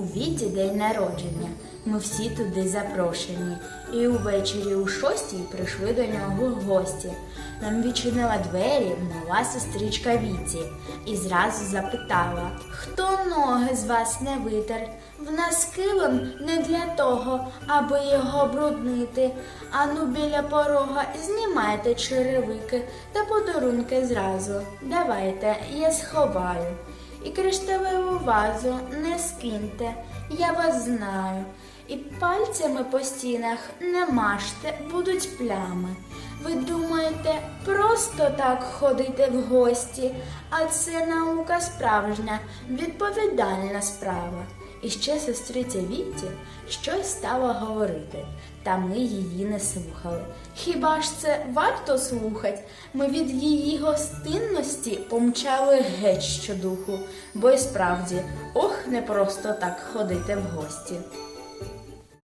Віті день народження. Ми всі туди запрошені. І увечері у шостій прийшли до нього гості. Нам відчинила двері нова сестричка Віті і зразу запитала, хто ноги з вас не витер? В нас килим не для того, аби його бруднити. Ану біля порога знімайте черевики та подарунки зразу. Давайте, я сховаю. І кришталеву вазу не скиньте, я вас знаю. І пальцями по стінах не мажте, будуть плями. Ви думаєте, просто так ходити в гості, а це наука справжня, відповідальна справа. І ще сестриця Віті щось стала говорити, та ми її не слухали. Хіба ж це варто слухать? Ми від її гостинності помчали геть щодуху, бо й справді, ох, не просто так ходити в гості.